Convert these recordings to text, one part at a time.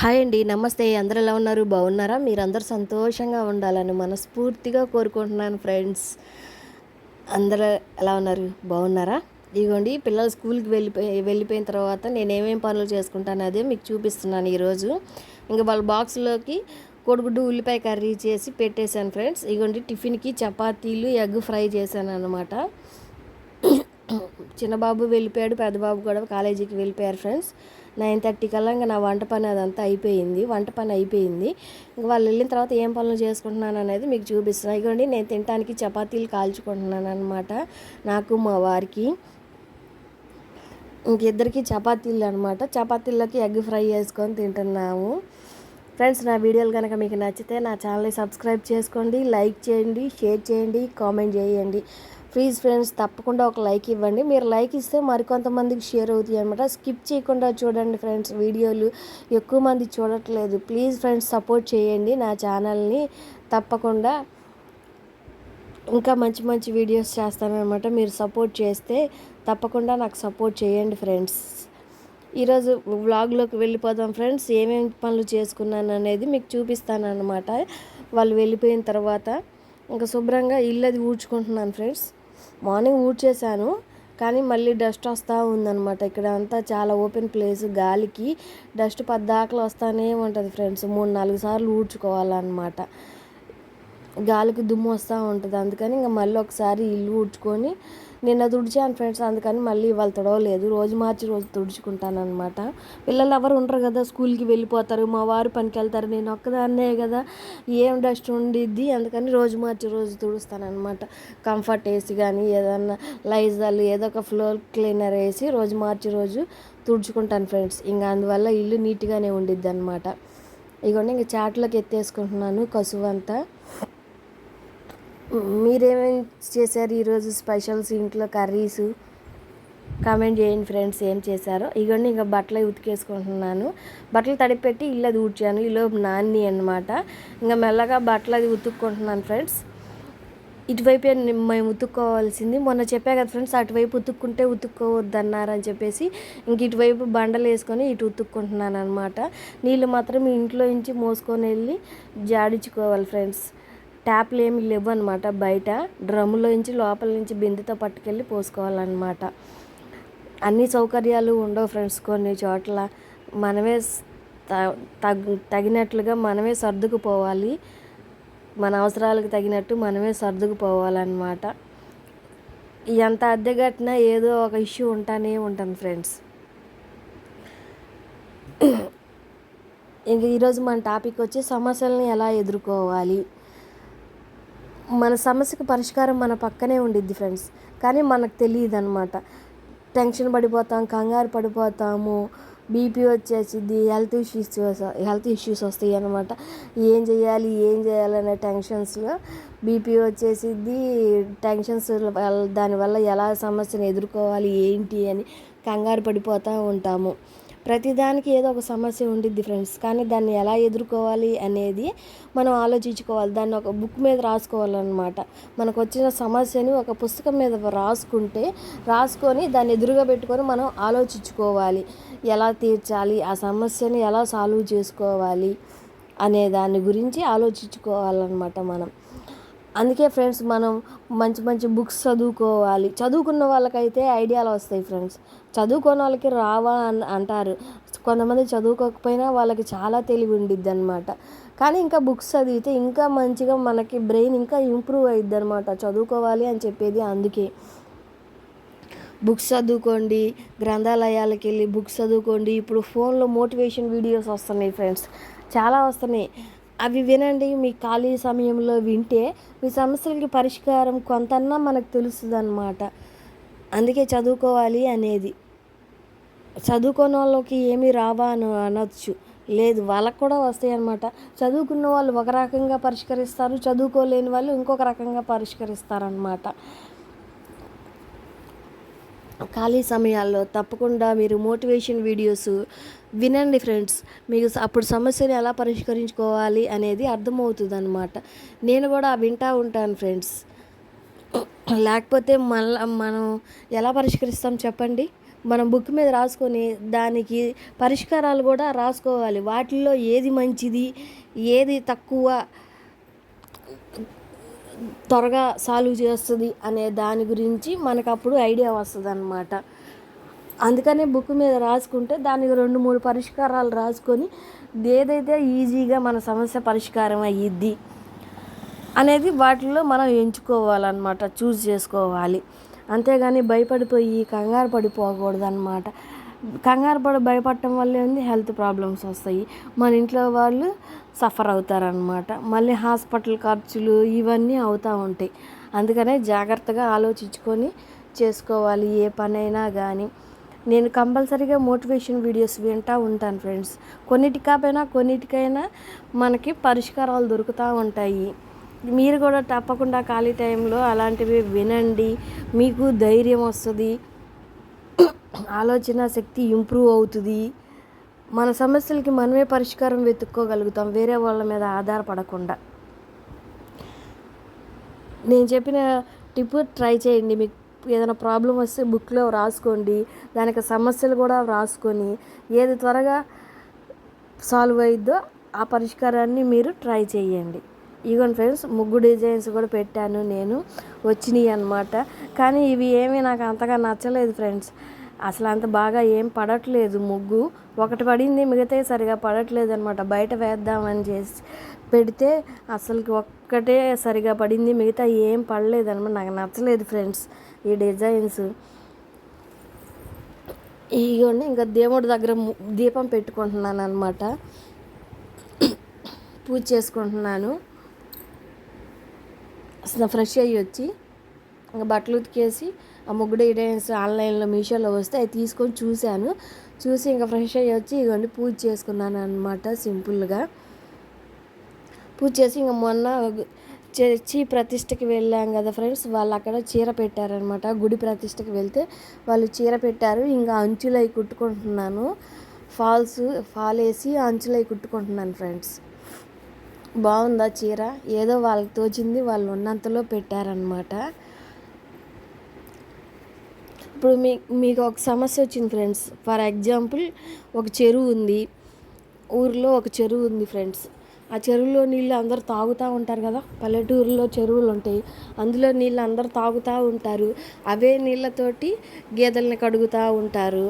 Hi అండి నమస్తే. అందరు ఎలా ఉన్నారు? బాగున్నారా? మీరందరూ సంతోషంగా ఉండాలని మనస్ఫూర్తిగా కోరుకుంటున్నాను ఫ్రెండ్స్. అందరూ ఎలా ఉన్నారు? బాగున్నారా? ఇదిగోండి పిల్లలు స్కూల్కి వెళ్ళిపోయి వెళ్ళిపోయిన తర్వాత నేను పనులు చేసుకుంటాను అదే మీకు చూపిస్తున్నాను ఈరోజు. ఇంకా వాళ్ళ బాక్స్లోకి కోడిగుడ్డు ఉల్లిపాయ కర్రీ చేసి పెట్టేశాను ఫ్రెండ్స్. ఇదిగోండి టిఫిన్కి చపాతీలు ఎగ్ ఫ్రై చేశాను అనమాట చిన్నబాబు వెళ్ళిపోయాడు పెద్దబాబు కూడా కాలేజీకి వెళ్ళిపోయారు ఫ్రెండ్స్. నైన్ థర్టీ కల్లా ఇంకా నా వంట పని అదంతా అయిపోయింది. వంట పని అయిపోయింది. ఇంకా వాళ్ళు వెళ్ళిన తర్వాత ఏం పనులు చేసుకుంటున్నాను అనేది మీకు చూపిస్తున్నాను ఇదిగోండి నేను తినడానికి చపాతీలు కాల్చుకుంటున్నాను అనమాట నాకు మా వారికి. ఇంకిద్దరికి చపాతీలు అనమాట చపాతీల్లోకి ఎగ్ ఫ్రై చేసుకొని తింటున్నాము. ఫ్రెండ్స్ నా వీడియోలు కనుక మీకు నచ్చితే నా ఛానల్ని సబ్స్క్రైబ్ చేసుకోండి. లైక్ చేయండి షేర్ చేయండి కామెంట్ చేయండి. ప్లీజ్ ఫ్రెండ్స్ తప్పకుండా ఒక లైక్ ఇవ్వండి. మీరు లైక్ ఇస్తే మరికొంతమందికి షేర్ అవుతాయి అనమాట స్కిప్ చేయకుండా చూడండి ఫ్రెండ్స్ వీడియోలు. ఎక్కువ మంది చూడట్లేదు. ప్లీజ్ ఫ్రెండ్స్ సపోర్ట్ చేయండి నా ఛానల్ని తప్పకుండా. ఇంకా మంచి మంచి వీడియోస్ చేస్తానమాట మీరు సపోర్ట్ చేస్తే తప్పకుండా నాకు సపోర్ట్ చేయండి ఫ్రెండ్స్. ఈరోజు వ్లాగ్లోకి వెళ్ళిపోదాం ఫ్రెండ్స్. ఏమేమి పనులు చేసుకున్నాను అనేది మీకు చూపిస్తాను అనమాట వాళ్ళు వెళ్ళిపోయిన తర్వాత ఇంకా శుభ్రంగా ఇల్లు అది ఊడ్చుకుంటున్నాను ఫ్రెండ్స్. మార్నింగ్ ఊడ్చేశాను కానీ మళ్ళీ డస్ట్ వస్తూ ఉందన్నమాట. ఇక్కడ అంతా చాలా ఓపెన్ ప్లేస్ గాలికి డస్ట్ పద్దాకలు వస్తూనే ఉంటుంది ఫ్రెండ్స్. మూడు నాలుగు సార్లు ఊడ్చుకోవాలన్నమాట. గాలికి దుమ్ము వస్తూ ఉంటుంది. అందుకని ఇంకా మళ్ళీ ఒకసారి ఇల్లు ఊడ్చుకొని నిన్న తుడిచాను ఫ్రెండ్స్ అందుకని మళ్ళీ ఇవాళ తుడవలేదు. రోజు మార్చి రోజు తుడుచుకుంటాను అనమాట పిల్లలు ఎవరు ఉండరు కదా స్కూల్కి వెళ్ళిపోతారు మా వారు పనికి వెళ్తారు నేను ఒక్కదాన్నే కదా ఏం డస్ట్ ఉండిద్ది? అందుకని రోజు మార్చి రోజు తుడుస్తాను అనమాట కంఫర్ట్ వేసి కానీ ఏదన్నా లైజాలు ఏదో ఒక ఫ్లోర్ క్లీనర్ వేసి రోజు మార్చి రోజు తుడుచుకుంటాను ఫ్రెండ్స్ ఇంకా అందువల్ల ఇల్లు నీట్గానే ఉండిద్ది అనమాట ఇగోండి ఇంక చాట్లోకి ఎత్తేసుకుంటున్నాను కసువంతా. మీరేమేం చేశారు ఈరోజు స్పెషల్స్ ఇంట్లో కర్రీస్? కామెంట్ చేయండి ఫ్రెండ్స్ ఏం చేశారో. ఇగోండి ఇంకా బట్టలు ఉతికేసుకుంటున్నాను. బట్టలు తడిపెట్టి ఇల్లు అది ఊడ్చాను. ఈలోపు నాన్ని అనమాట ఇంకా మెల్లగా బట్టలు అది ఉతుక్కుంటున్నాను ఫ్రెండ్స్. ఇటువైపే మేము ఉతుక్కోవాల్సింది. మొన్న చెప్పా కదా ఫ్రెండ్స్ అటువైపు ఉతుక్కుంటే ఉతుక్కోవద్దన్నారని చెప్పేసి ఇంక ఇటువైపు బండలు వేసుకొని ఇటు ఉతుక్కుంటున్నాను అనమాట నీళ్ళు మాత్రం ఇంట్లో నుంచి మోసుకొని వెళ్ళి జాడించుకోవాలి ఫ్రెండ్స్. ట్యాప్లు ఏమి లేవు అనమాట బయట డ్రమ్ములో నుంచి లోపల నుంచి బిందెతో పట్టుకెళ్ళి పోసుకోవాలన్నమాట. అన్ని సౌకర్యాలు ఉండవు ఫ్రెండ్స్ కొన్ని చోట్ల. మనమే తగ్ తగినట్లుగా మనమే సర్దుకుపోవాలి. మన అవసరాలకు తగినట్టు మనమే సర్దుకుపోవాలన్నమాట. ఎంత అద్దె కట్టినా ఏదో ఒక ఇష్యూ ఉంటానే ఉంటుంది ఫ్రెండ్స్. ఇంక ఈరోజు మన టాపిక్ వచ్చి సమస్యలను ఎలా ఎదుర్కోవాలి? మన సమస్యకు పరిష్కారం మన పక్కనే ఉండిద్ది ఫ్రెండ్స్. కానీ మనకు తెలియదు అనమాట టెన్షన్ పడిపోతాం కంగారు పడిపోతాము బీపీ వచ్చేసిద్ది హెల్త్ ఇష్యూస్ హెల్త్ ఇష్యూస్ వస్తాయి అనమాట ఏం చేయాలి ఏం చేయాలనే టెన్షన్స్లో బీపీ వచ్చేసిద్ది టెన్షన్స్ దానివల్ల ఎలా సమస్యను ఎదుర్కోవాలి ఏంటి అని కంగారు పడిపోతూ ఉంటాము. ప్రతిదానికి ఏదో ఒక సమస్య ఉండిద్ది ఫ్రెండ్స్. కానీ దాన్ని ఎలా ఎదుర్కోవాలి అనేది మనం ఆలోచించుకోవాలి. దాన్ని ఒక బుక్ మీద రాసుకోవాలన్నమాట. మనకు వచ్చిన సమస్యని ఒక పుస్తకం మీద రాసుకుంటే రాసుకొని దాన్ని ఎదురుగా పెట్టుకొని మనం ఆలోచించుకోవాలి. ఎలా తీర్చాలి? ఆ సమస్యని ఎలా సాల్వ్ చేసుకోవాలి? అనే దాని గురించి ఆలోచించుకోవాలన్నమాట మనం. అందుకే ఫ్రెండ్స్ మనం మంచి మంచి బుక్స్ చదువుకోవాలి. చదువుకున్న వాళ్ళకైతే ఐడియాలు వస్తాయి ఫ్రెండ్స్. చదువుకోని వాళ్ళకి రావా అని అంటారు. కొంతమంది చదువుకోకపోయినా వాళ్ళకి చాలా తెలివి ఉండిద్ది అనమాట కానీ ఇంకా బుక్స్ చదివితే ఇంకా మంచిగా మనకి బ్రెయిన్ ఇంకా ఇంప్రూవ్ అయ్యిద్ది అనమాట చదువుకోవాలి అని చెప్పేది అందుకే. బుక్స్ చదువుకోండి గ్రంథాలయాలకు వెళ్ళి బుక్స్ చదువుకోండి. ఇప్పుడు ఫోన్లో మోటివేషన్ వీడియోస్ వస్తున్నాయి ఫ్రెండ్స్. చాలా వస్తున్నాయి. అవి వినండి మీ ఖాళీ సమయంలో వింటే మీ సమస్యలకి పరిష్కారం కొంతన్నా మనకు తెలుస్తుంది అనమాట అందుకే చదువుకోవాలి అనేది. చదువుకున్న వాళ్ళకి ఏమీ రావా అని అనొచ్చు. లేదు వాళ్ళకు కూడా వస్తాయి అన్నమాట చదువుకున్న వాళ్ళు ఒక రకంగా పరిష్కరిస్తారు చదువుకోలేని వాళ్ళు ఇంకొక రకంగా పరిష్కరిస్తారనమాట ఖాళీ సమయాల్లో తప్పకుండా మీరు మోటివేషన్ వీడియోస్ వినండి ఫ్రెండ్స్. మీకు అప్పుడు సమస్యని ఎలా పరిష్కరించుకోవాలి అనేది అర్థమవుతుంది అనమాట నేను కూడా వింటూ ఉంటాను ఫ్రెండ్స్. లేకపోతే మళ్ళీ మనం ఎలా పరిష్కరిస్తాం చెప్పండి? మనం బుక్ మీద రాసుకొని దానికి పరిష్కారాలు కూడా రాసుకోవాలి. వాటిల్లో ఏది మంచిది ఏది తక్కువ త్వరగా సాల్వ్ చేస్తుంది అనే దాని గురించి మనకు అప్పుడు ఐడియా వస్తుంది అనమాట అందుకనే బుక్ మీద రాసుకుంటే దానికి రెండు మూడు పరిష్కారాలు రాసుకొని ఏదైతే ఈజీగా మన సమస్య పరిష్కారం అయ్యిద్ది అనేది వాటిల్లో మనం ఎంచుకోవాలన్నమాట చూస్ చేసుకోవాలి. అంతేగాని భయపడిపోయి కంగారు పడిపోకూడదు అనమాట కంగారు పడి భయపడటం వల్ల ఏంది హెల్త్ ప్రాబ్లమ్స్ వస్తాయి. మన ఇంట్లో వాళ్ళు సఫర్ అవుతారనమాట మళ్ళీ హాస్పిటల్ ఖర్చులు ఇవన్నీ అవుతూ ఉంటాయి. అందుకనే జాగ్రత్తగా ఆలోచించుకొని చేసుకోవాలి ఏ పనైనా కానీ నేను కంపల్సరీగా మోటివేషన్ వీడియోస్ వింటూ ఉంటాను ఫ్రెండ్స్. కొన్నిటి కాకపోయినా కొన్నిటికైనా మనకి పరిష్కారాలు దొరుకుతూ ఉంటాయి. మీరు కూడా తప్పకుండా ఖాళీ టైంలో అలాంటివి వినండి. మీకు ధైర్యం వస్తుంది. ఆలోచన శక్తి ఇంప్రూవ్ అవుతుంది. మన సమస్యలకి మనమే పరిష్కారం వెతుక్కోగలుగుతాం. వేరే వాళ్ళ మీద ఆధారపడకుండా. నేను చెప్పిన టిప్ ట్రై చేయండి. మీకు ఏదైనా ప్రాబ్లం వస్తే బుక్లో రాసుకోండి. దానికి సమస్యలు కూడా రాసుకొని ఏది త్వరగా సాల్వ్ అయిద్దో ఆ పరిష్కారాన్ని మీరు ట్రై చేయండి. ఇగోండి ఫ్రెండ్స్ ముగ్గు డిజైన్స్ కూడా పెట్టాను నేను. వచ్చినాయి అనమాట కానీ ఇవి ఏమీ నాకు అంతగా నచ్చలేదు ఫ్రెండ్స్. అసలు అంత బాగా ఏం పడట్లేదు ముగ్గు. ఒకటి పడింది మిగతా సరిగా పడట్లేదు అనమాట బయట వేద్దామని చేసి పెడితే అసలుకి ఒక్కటే సరిగా పడింది మిగతా ఏం పడలేదు అనమాట నాకు నచ్చలేదు ఫ్రెండ్స్ ఈ డిజైన్స్. ఇగోండి ఇంకా దేవుడి దగ్గర దీపం పెట్టుకుంటున్నాను అనమాట పూజ చేసుకుంటున్నాను. అసలు ఫ్రెష్ అయ్యి వచ్చి ఇంకా బట్టలు ఉతికేసి ఆ ముగ్గుడు డిజైన్స్ ఆన్లైన్లో మీషోలో వస్తే అవి తీసుకొని చూశాను. చూసి ఇంకా ఫ్రెష్ అయ్యి వచ్చి ఇవన్నీ పూజ చేసుకున్నాను అనమాట సింపుల్గా. పూజ చేసి ఇంకా మొన్న చర్చి ప్రతిష్టకి వెళ్ళాం కదా ఫ్రెండ్స్ వాళ్ళు అక్కడ చీర పెట్టారనమాట గుడి ప్రతిష్టకి వెళ్తే వాళ్ళు చీర పెట్టారు. ఇంకా అంచులు అవి కుట్టుకుంటున్నాను. ఫాల్స్ ఫాల్ వేసి అంచులు అవి కుట్టుకుంటున్నాను ఫ్రెండ్స్. బాగుందా చీర? ఏదో వాళ్ళకి తోచింది వాళ్ళు ఉన్నంతలో పెట్టారనమాట ఇప్పుడు మీ మీకు ఒక సమస్య వచ్చింది ఫ్రెండ్స్. ఫర్ ఎగ్జాంపుల్ ఒక చెరువు ఉంది. ఊరిలో ఒక చెరువు ఉంది ఫ్రెండ్స్. ఆ చెరువులో నీళ్ళు అందరు తాగుతూ ఉంటారు కదా? పల్లెటూరులో చెరువులు ఉంటాయి. అందులో నీళ్ళు అందరు తాగుతూ ఉంటారు. అవే నీళ్ళతోటి గేదెల్ని కడుగుతూ ఉంటారు.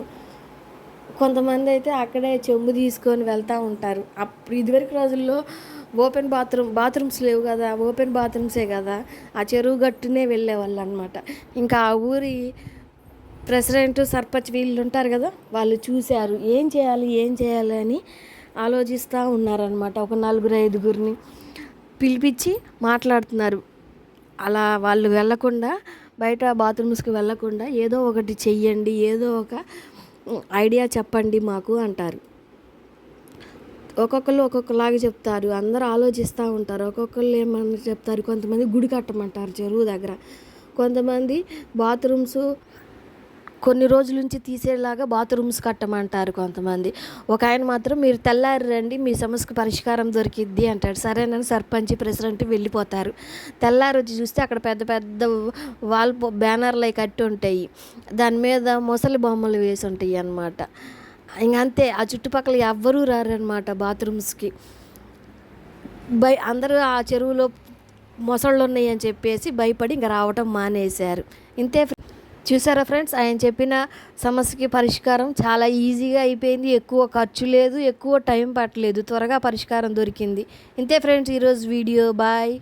కొంతమంది అయితే అక్కడే చెంబు తీసుకొని వెళ్తూ ఉంటారు. అప్పుడు ఇదివరకు రోజుల్లో ఓపెన్ బాత్రూమ్ బాత్రూమ్స్ లేవు కదా? ఓపెన్ బాత్రూమ్సే కదా? ఆ చెరువు గట్టునే వెళ్ళేవాళ్ళు అనమాట ఇంకా ఆ ఊరి ప్రెసిడెంట్ సర్పంచ్ వీళ్ళు ఉంటారు కదా వాళ్ళు చూశారు. ఏం చేయాలి ఏం చేయాలి అని ఆలోచిస్తూ ఉన్నారనమాట ఒక నలుగురు ఐదుగురిని పిలిపించి మాట్లాడుతున్నారు. అలా వాళ్ళు వెళ్ళకుండా బయట బాత్రూమ్స్కి వెళ్ళకుండా ఏదో ఒకటి చెయ్యండి ఏదో ఒక ఐడియా చెప్పండి మాకు అంటారు. ఒక్కొక్కరు ఒక్కొక్కలాగా చెప్తారు. అందరూ ఆలోచిస్తూ ఉంటారు. ఒక్కొక్కరు ఏమన్నా చెప్తారు? కొంతమంది గుడి కట్టమంటారు చెరువు దగ్గర. కొంతమంది బాత్రూమ్స్ కొన్ని రోజుల నుంచి తీసేలాగా బాత్రూమ్స్ కట్టమంటారు కొంతమంది. ఒక ఆయన మాత్రం మీరు తెల్లారి రండి మీ సమస్యకు పరిష్కారం దొరికిద్ది అంటాడు. సరేనని సర్పంచ్ ప్రెసిడెంట్ వెళ్ళిపోతారు. తెల్లారి వచ్చి చూస్తే అక్కడ పెద్ద పెద్ద వాల్ బ్యానర్లు అవి కట్టి ఉంటాయి దాని మీద మొసలి బొమ్మలు వేసి ఉంటాయి అన్నమాట ఇంకంతే ఆ చుట్టుపక్కల ఎవ్వరూ రారనమాట బాత్రూమ్స్కి. బై అందరూ ఆ చెరువులో మొసళ్ళు ఉన్నాయి అని చెప్పేసి భయపడి ఇంకా రావటం మానేశారు. ఇంతే చూసారా ఫ్రెండ్స్? ఆయన చెప్పిన సమస్యకి పరిష్కారం చాలా ఈజీగా అయిపోయింది. ఎక్కువ ఖర్చు లేదు ఎక్కువ టైం పట్టలేదు. త్వరగా పరిష్కారం దొరికింది. ఇంతే ఫ్రెండ్స్ ఈరోజు వీడియో. బాయ్.